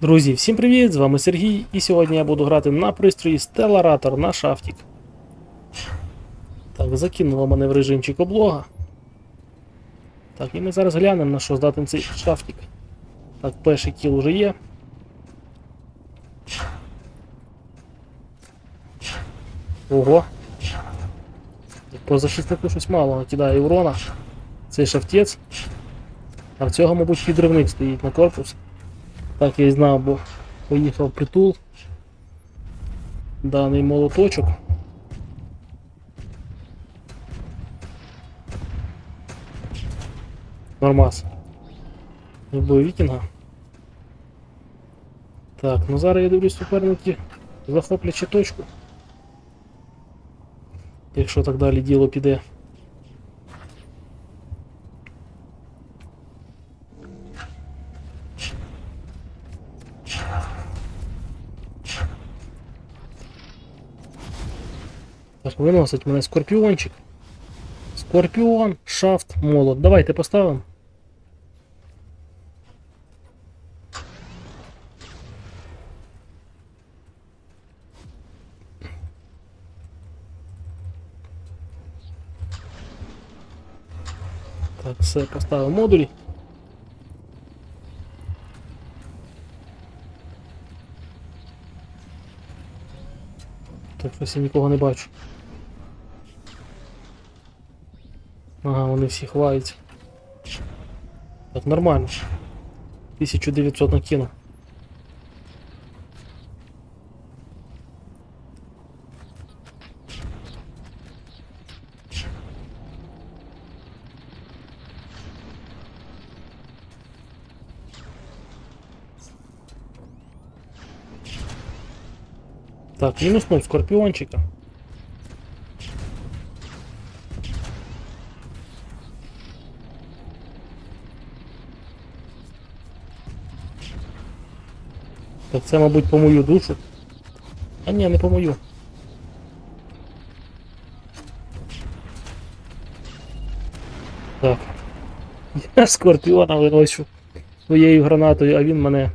Друзі, всім привіт! З вами Сергій, і сьогодні я буду грати на пристрої Stellarator на шафтік. Так, закинуло мене в режимчик облога. Так, і ми зараз глянемо, на що здатен цей шафтік. Так, перший кіл уже є. Ого. По захиснику щось мало накидає урона. Цей шафтець. А в цього, мабуть, підривник стоїть на корпус. Так я і знав, бо поїхав притул. Даний молоточок. Нормас. Вбив вікінга. Так, ну зараз я дивлюсь суперники захоплять ще точку. Якщо так далі діло піде. Виносить мене скорпіончик. Скорпіон, шафт, молот. Давайте поставимо. Так, все, поставив модулі. Так, щось я нікого не бачу. Ага, вони всі ховаються. Так, нормально. 1900 накинув. Так, мінуснув скорпіончика. Так це, мабуть, по мою душу. А ні, не по мою. Так. Я скорпіона виносю своєю гранатою, а він мене.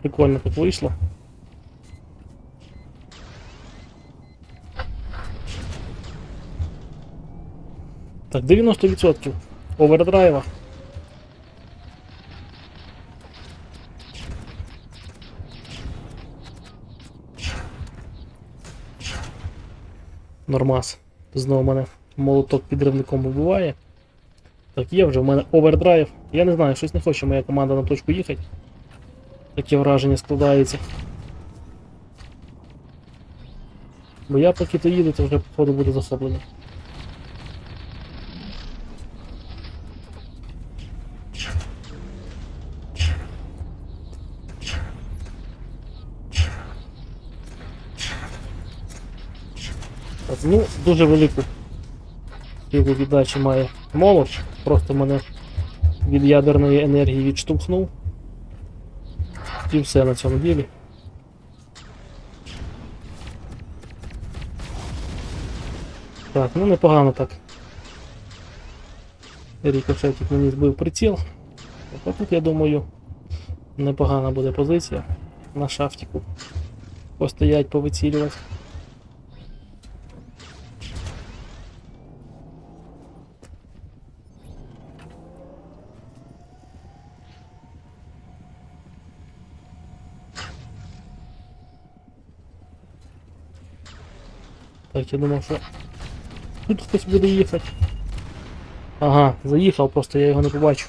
Прикольно тут вийшло. Так, 90% овердрайва. Нормас. Знову мене молоток підривником вибиває. Так, є вже в мене овердрайв. Я не знаю, щось не хоче моя команда на точку їхати. Таке враження складається. Бо я поки то їду, то вже походу буде захоплення. Ну, дуже велику силу віддачі має молот. Просто мене від ядерної енергії відштовхнув. І все на цьому ділі. Так, ну непогано так. Рікошетик мені збив приціл. А тут, я думаю, непогана буде позиція на шафтику. Постоять, повицілювати. Так, я думав, що тут хтось буде їхати. Ага, заїхав, просто я його не побачу.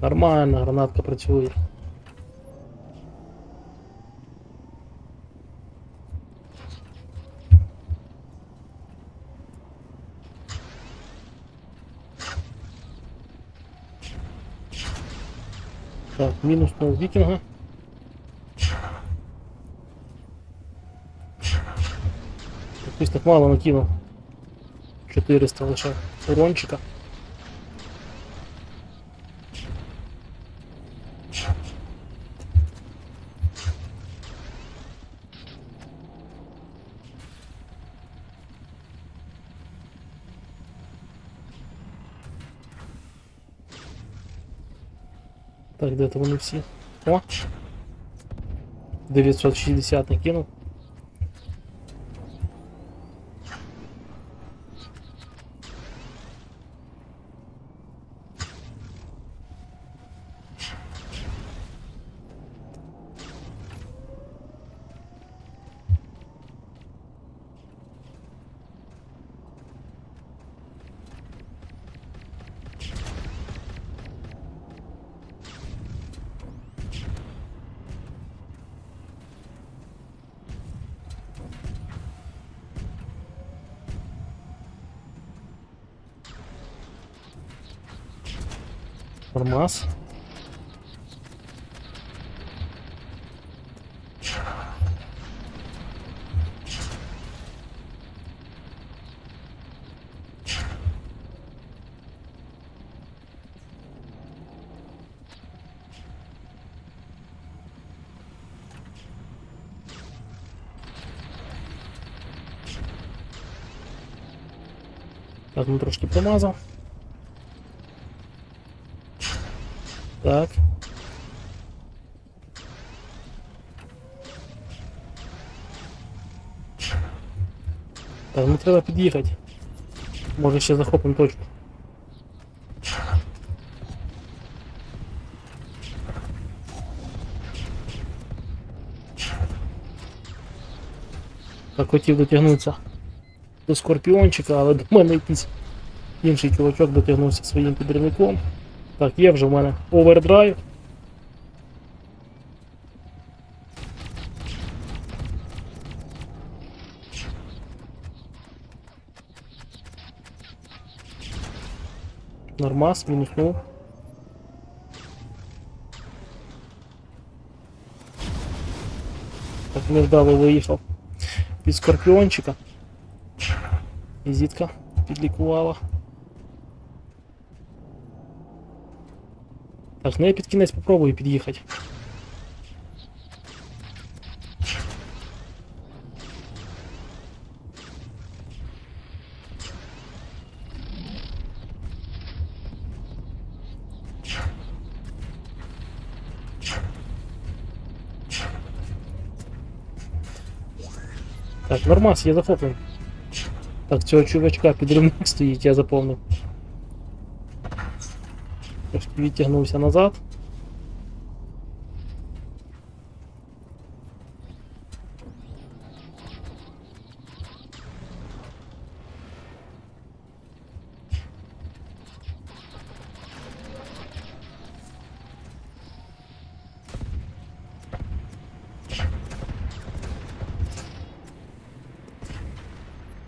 Нормально, гранатка працює. Так, мінус на вікінга. Якось так мало накинув. 400 лише урончика. Так, де то вони всі? О! 960 накинув. Нормас. Так, ну трошки помазав. Так. Так, ну треба під'їхати. Може ще захопимо точку. Так хотів дотягнутися до скорпіончика, але до мене якийсь інший чувачок дотягнувся своїм підривником. Так, є вже в мене овердрайв. Нормас, мінуснув. Так невдало виїхав під скорпіончика. І зітка підлікувала. Так, ну я під кінець попробую під'їхати. Так, нормас, я захоплений. Так, цього чувачка підривник стоїть, я заповнив. Відтягнувся назад.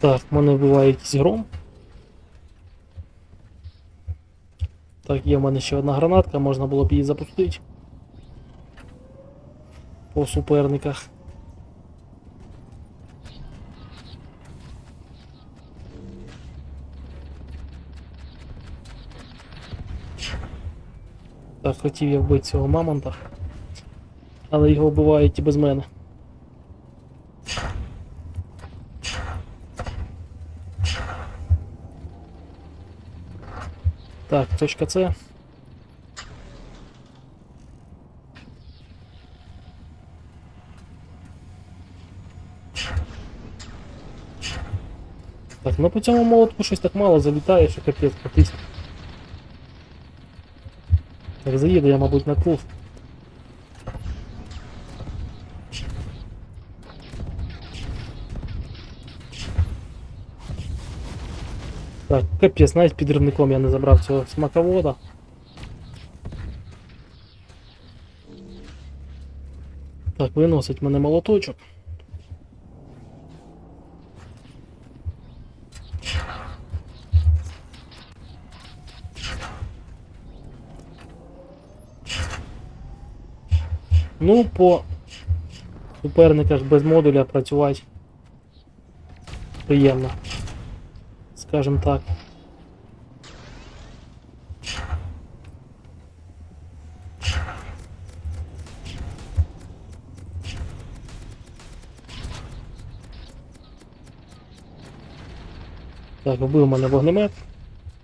Так, в мене буває якийсь гром. Є в мене ще одна гранатка, можна було б її запустити. По суперниках. Так, хотів я вбити цього мамонта. Але його вбивають і без мене. Так, точка С. Так, ну по цьому молотку щось так мало залітає, що капець потись. Так, заїду я, мабуть, на круг. Так, капець, навіть підривником я не забрав цього смаковода. Так, виносить мене молоточок. Ну, по суперниках без модуля працювати приємно. Скажем так. Так, ну, вбив мене вогнемет,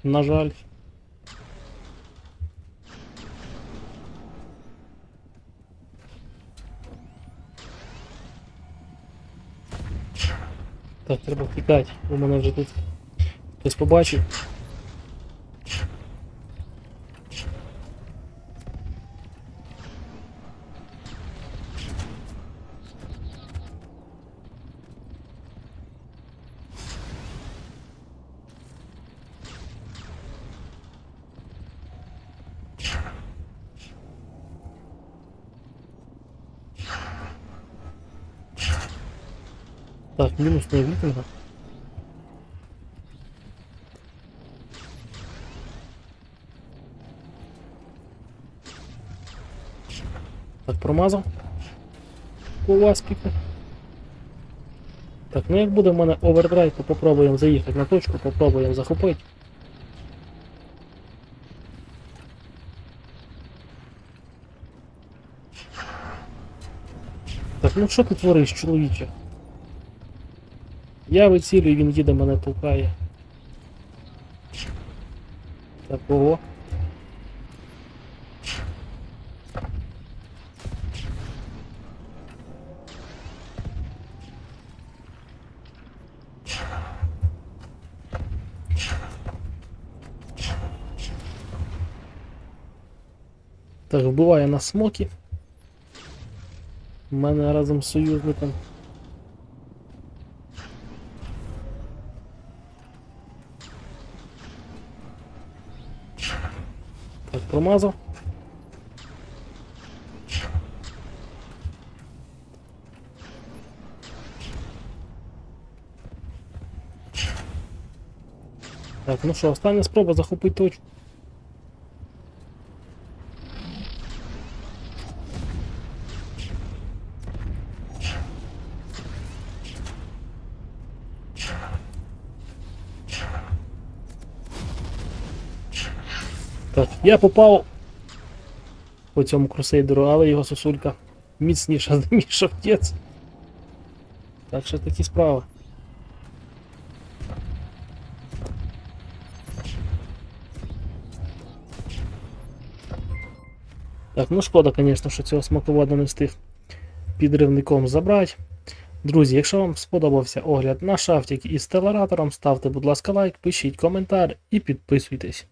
на жаль. Так, треба втікати, у мене вже тут хтось побачив. Так, мінусний вікінга. Так, промазав. У вас піку. Так, ну як буде в мене овердрайв, то попробуємо заїхати на точку, попробуємо захопити. Так, ну що ти твориш, чоловіче? Я вицілюю, він їде мене толкає. Так, ого. Так, вбиває на смокі. У мене разом з союзником. Так, промазав. Так, ну що, остання спроба захопити точку. Я попав по цьому крусейдеру, але його сосулька міцніша за мій шахтець. Так що такі справи. Так, ну шкода, звісно, що цього смаковода не встиг підривником забрати. Друзі, якщо вам сподобався огляд на шафтик із телератором, ставте, будь ласка, лайк, пишіть коментар і підписуйтесь.